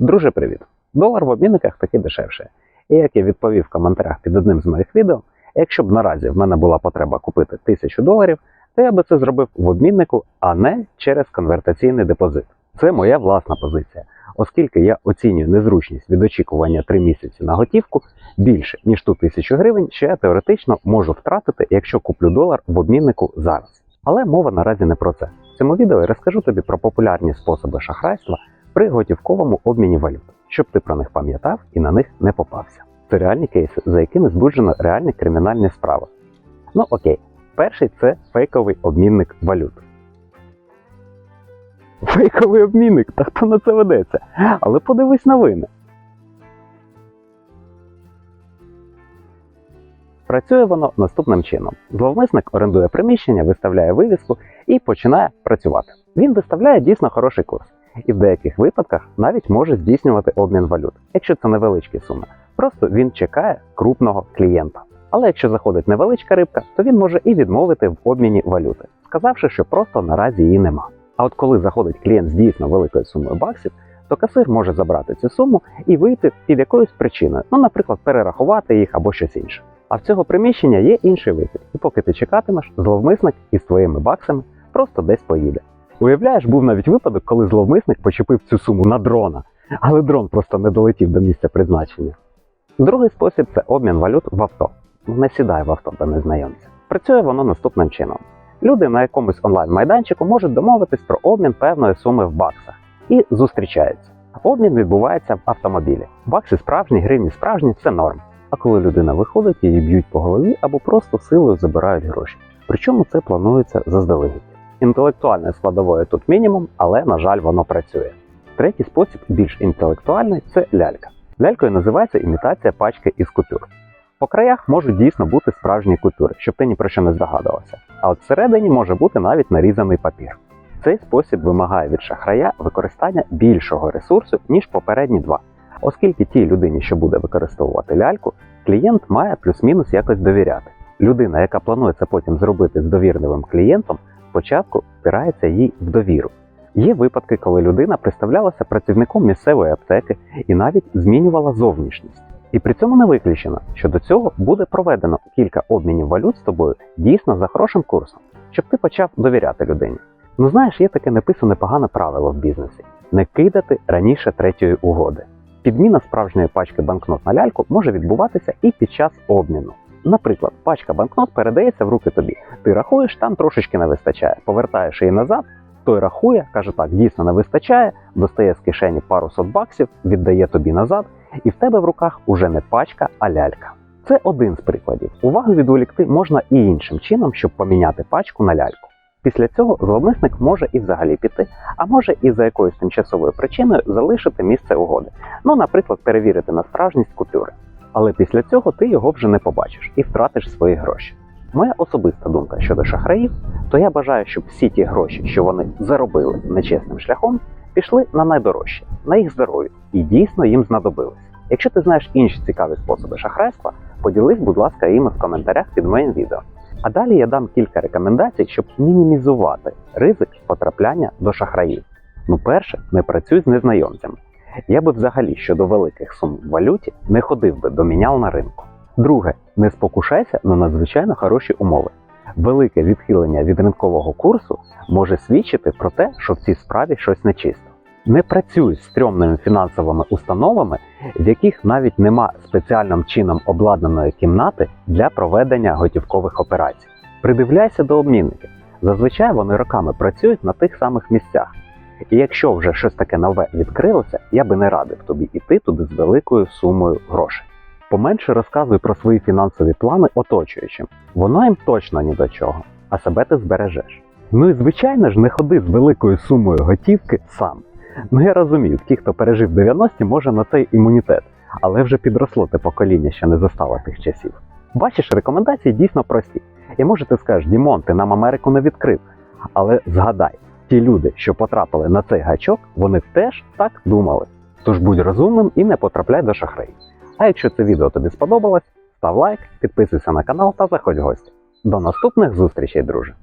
Друже, привіт! Долар в обмінниках таки дешевше. І як я відповів в коментарях під одним з моїх відео, якщо б наразі в мене була потреба купити 1000 доларів, то я би це зробив в обміннику, а не через конвертаційний депозит. Це моя власна позиція, оскільки я оцінюю незручність від очікування 3 місяці на готівку більше, ніж ту 1000 гривень, що я теоретично можу втратити, якщо куплю долар в обміннику зараз. Але мова наразі не про це. В цьому відео я розкажу тобі про популярні способи шахрайства при готівковому обміні валют, щоб ти про них пам'ятав і на них не попався. Це реальні кейси, за якими збуджено реальні кримінальні справи. Ну окей, перший це фейковий обмінник валют. Фейковий обмінник, та хто на це ведеться? Але подивись новини. Працює воно наступним чином: зловмисник орендує приміщення, виставляє вивіску і починає працювати. Він виставляє дійсно хороший курс, і в деяких випадках навіть може здійснювати обмін валют, якщо це невеличкі суми. Просто він чекає крупного клієнта. Але якщо заходить невеличка рибка, то він може і відмовити в обміні валюти, сказавши, що просто наразі її нема. А от коли заходить клієнт з дійсно великою сумою баксів, то касир може забрати цю суму і вийти під якоюсь причиною, ну, наприклад, перерахувати їх або щось інше. А в цього приміщення є інший вихід, і поки ти чекатимеш, зловмисник із твоїми баксами просто десь поїде. Уявляєш, був навіть випадок, коли зловмисник почепив цю суму на дрона, але дрон просто не долетів до місця призначення. Другий спосіб це обмін валют в авто. Не сідай в авто до незнайомця. Працює воно наступним чином. Люди на якомусь онлайн-майданчику можуть домовитись про обмін певної суми в баксах і зустрічаються. Обмін відбувається в автомобілі. Бакси справжні, гривні справжні це норм. А коли людина виходить, її б'ють по голові або просто силою забирають гроші. Причому це планується заздалегідь. Інтелектуальної складової тут мінімум, але на жаль, воно працює. Третій спосіб, більш інтелектуальний, це лялька. Лялькою називається імітація пачки із купюр. По краях можуть дійсно бути справжні купюри, щоб ти ні про що не здогадувався. А от всередині може бути навіть нарізаний папір. Цей спосіб вимагає від шахрая використання більшого ресурсу, ніж попередні два, оскільки тій людині, що буде використовувати ляльку, клієнт має плюс-мінус якось довіряти. Людина, яка планує це потім зробити з довірливим клієнтом, спочатку впирається їй в довіру. Є випадки, коли людина представлялася працівником місцевої аптеки і навіть змінювала зовнішність. І при цьому не виключено, що до цього буде проведено кілька обмінів валют з тобою дійсно за хорошим курсом, щоб ти почав довіряти людині. Ну знаєш, є таке неписане погане правило в бізнесі: не кидати раніше третьої угоди. Підміна справжньої пачки банкнот на ляльку може відбуватися і під час обміну. Наприклад, пачка банкнот передається в руки тобі. Ти рахуєш, там трошечки не вистачає, повертаєш її назад. Той рахує, каже так, дійсно не вистачає, достає з кишені пару сот баксів, віддає тобі назад, і в тебе в руках уже не пачка, а лялька. Це один з прикладів. Увагу відволікти можна і іншим чином, щоб поміняти пачку на ляльку. Після цього зловмисник може і взагалі піти, а може і за якоюсь тимчасовою причиною залишити місце угоди. Ну, наприклад, перевірити на справжність купюри. Але після цього ти його вже не побачиш і втратиш свої гроші. Моя особиста думка щодо шахраїв, то я бажаю, щоб всі ті гроші, що вони заробили нечесним шляхом, пішли на найдорожче, на їх здоров'я, і дійсно їм знадобилось. Якщо ти знаєш інші цікаві способи шахрайства, поділись, будь ласка, іми в коментарях під моїм відео. А далі я дам кілька рекомендацій, щоб мінімізувати ризик потрапляння до шахраїв. Ну, перше, не працюй з незнайомцями. Я би взагалі щодо великих сум в валюті не ходив би до мінял на ринку. Друге, не спокушайся на надзвичайно хороші умови. Велике відхилення від ринкового курсу може свідчити про те, що в цій справі щось нечисто. Не працюй з стрьомними фінансовими установами, в яких навіть нема спеціальним чином обладнаної кімнати для проведення готівкових операцій. Придивляйся до обмінників. Зазвичай вони роками працюють на тих самих місцях. І якщо вже щось таке нове відкрилося, я би не радив тобі йти туди з великою сумою грошей. Поменше розказуй про свої фінансові плани оточуючим. Воно їм точно ні до чого, а себе ти збережеш. Ну і звичайно ж не ходи з великою сумою готівки сам. Ну я розумію, ті, хто пережив 90-ті, може на цей імунітет, але вже підросло те покоління, що не застало тих часів. Бачиш, рекомендації дійсно прості. І може ти скажеш, Дімон, ти нам Америку не відкрив. Але згадай, ті люди, що потрапили на цей гачок, вони теж так думали. Тож будь розумним і не потрапляй до шахраїв. А якщо це відео тобі сподобалось, став лайк, підписуйся на канал та заходь в гості. До наступних зустрічей, друже!